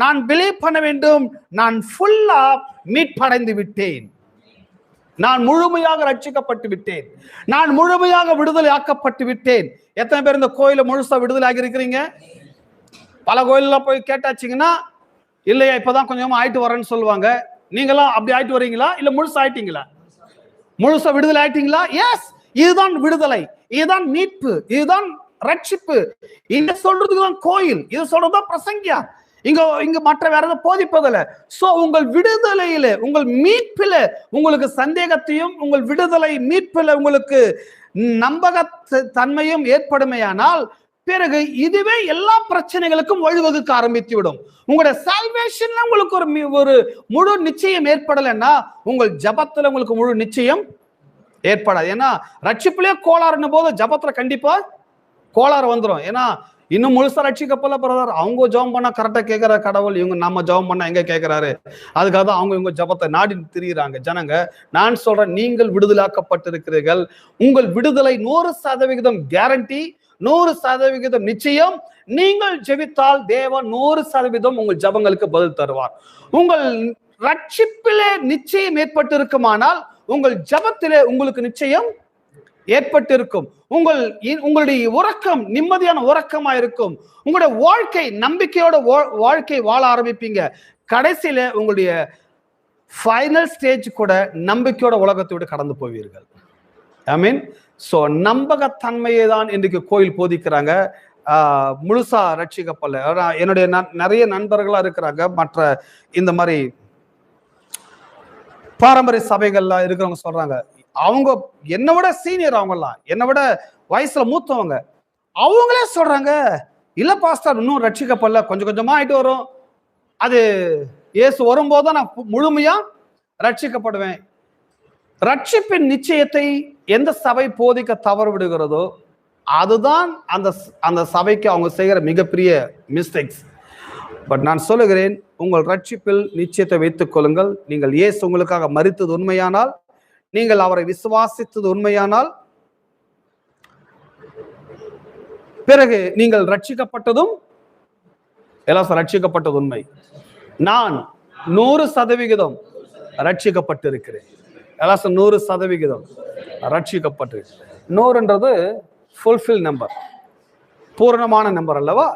நான் பிலீவ் பண்ண வேண்டும். நான் ஃபுல்லா மீட்படைந்து விட்டேன். நான் முழுமையாக ரட்சிக்கப்பட்டு விட்டேன். நான் முழுமையாக விடுதலை ஆக்கப்பட்டு விட்டேன். எத்தனை பேர் இந்த கோயில முழுசா விடுதலை ஆகி இருக்கிறீங்க பல கோயில்ல போய் கேட்டாச்சிங்கன்னா இல்லையா இப்பதான் கொஞ்சமா ஆயிட்டு வரேன்னு சொல்லுவாங்க. நீங்களாம் அப்படி ஆயிட்டு வரீங்களா? இல்ல முழுசா ஆயிட்டீங்களா? முழுசா விடுதலை ஆயிட்டீங்களா? எஸ் இதுதான் விடுதலை. இதுதான் மீட்பு. இதுதான் ரட்சிப்பு. இங்க சொல்றதுக்கு தான் கோயில். இது சொல்றதுதான் பிரசங்கியா? இங்க இங்க மற்ற வேற எதுவும் போதிப்பதில்ல. சோ உங்கள் விடுதலையில உங்கள் மீட்பில உங்களுக்கு சந்தேகத்தையும் உங்கள் விடுதலை மீட்பில உங்களுக்கு நம்பக தன்மையும் ஏற்படுமையானால் பிறகு இதுவே எல்லா பிரச்சனைகளுக்கும் வழிவகுக்க ஆரம்பித்து விடும் உங்களுடைய சால்வேஷன்ல உங்களுக்கு ஒரு ஒரு முழு நிச்சயம் ஏற்படலைன்னா உங்கள் ஜபத்துல உங்களுக்கு முழு நிச்சயம் ஏற்படாது. ஏன்னா ரட்சிப்புலேயே கோளாறுன்னும் போது ஜபத்துல கண்டிப்பா கோளாறு வந்துடும் ஏன்னா இன்னும் முழுசா ரட்சிக்கப்பல பிரதர். அவங்க ஜெபம் பண்ணா கரெக்டா கேட்கிற கடவுள். இவங்க நம்ம ஜெபம் பண்ணா எங்க கேட்கிறாரு அதுக்காக தான் அவங்க இவங்க ஜபத்தை நாடி திரியிறாங்க. ஜனங்க நான் சொல்றேன் நீங்கள் விடுதலாக்கப்பட்டிருக்கிறீர்கள். உங்கள் விடுதலை நூறு சதவிகிதம் கேரண்டி நூறு சதவிகிதம் நிச்சயம். நீங்கள் ஜெபித்தால் தேவன் நூறு சதவீதம் உங்கள் ஜபங்களுக்கு பதில் தருவார். உங்கள் ரட்சிப்பிலே நிச்சயம் ஏற்பட்டிருக்குமானால் உங்கள் ஜபத்திலே உங்களுக்கு நிச்சயம் ஏற்பட்டிருக்கும். உங்கள் இ- உங்களுடைய உறக்கம் நிம்மதியான உறக்கமா இருக்கும் உங்களுடைய வாழ்க்கை நம்பிக்கையோட வாழ்க்கை வாழ ஆரம்பிப்பீங்க. கடைசியில உங்களுடைய ஃபைனல் ஸ்டேஜ் கூட நம்பிக்கையோட உலகத்தை விட கடந்து போவீர்கள். ஐ மீன் ஸோ நம்பகத்தன்மையை தான் இன்றைக்கு கோயில் போதிக்கிறாங்க. முழுசா ரட்சிக்கப்படல என்னுடைய நிறைய நண்பர்களா இருக்கிறாங்க. மற்ற இந்த மாதிரி பாரம்பரிய சபைகள்லாம் இருக்கிறவங்க சொல்றாங்க அவங்க என்னை விட சீனியர் அவங்கெல்லாம். என்னை விட வயசுல மூத்தவங்க. அவங்களே சொல்றாங்க இல்ல பாஸ்டர் இன்னும் ரட்சிக்கப்படல. கொஞ்சம் கொஞ்சமா ஆயிட்டு வரும். அது இயேசு வரும்போது நான் முழுமையா ரட்சிக்கப்படுவேன். ரட்சிப்பின் நிச்சயத்தை எந்த சபை போதிக்க தவறு விடுகிறதோ அதுதான் அந்த அந்த சபைக்கு அவங்க செய்கிற மிகப்பெரிய மிஸ்டேக்ஸ் பட் நான் சொல்லுகிறேன் உங்கள் ரட்சிப்பில் நிச்சயத்தை வைத்துக் கொள்ளுங்கள். நீங்கள் இயேசு உங்களுக்காக மறித்தது உண்மையானால் நீங்கள் அவரை விசுவாசித்தது உண்மையானால் பிறகு நீங்கள் ரட்சிக்கப்பட்டதும் எல்லாம் ரட்சிக்கப்பட்டது உண்மை. நான் நூறு சதவிகிதம் ரட்சிக்கப்பட்டிருக்கிறேன். எல்லாம் நூறு சதவிகிதம் ரட்சிக்கப்பட்டு நூறுன்றது ஃபுல்ஃபில் நம்பர் பூரணமான நம்பர் அல்லவா?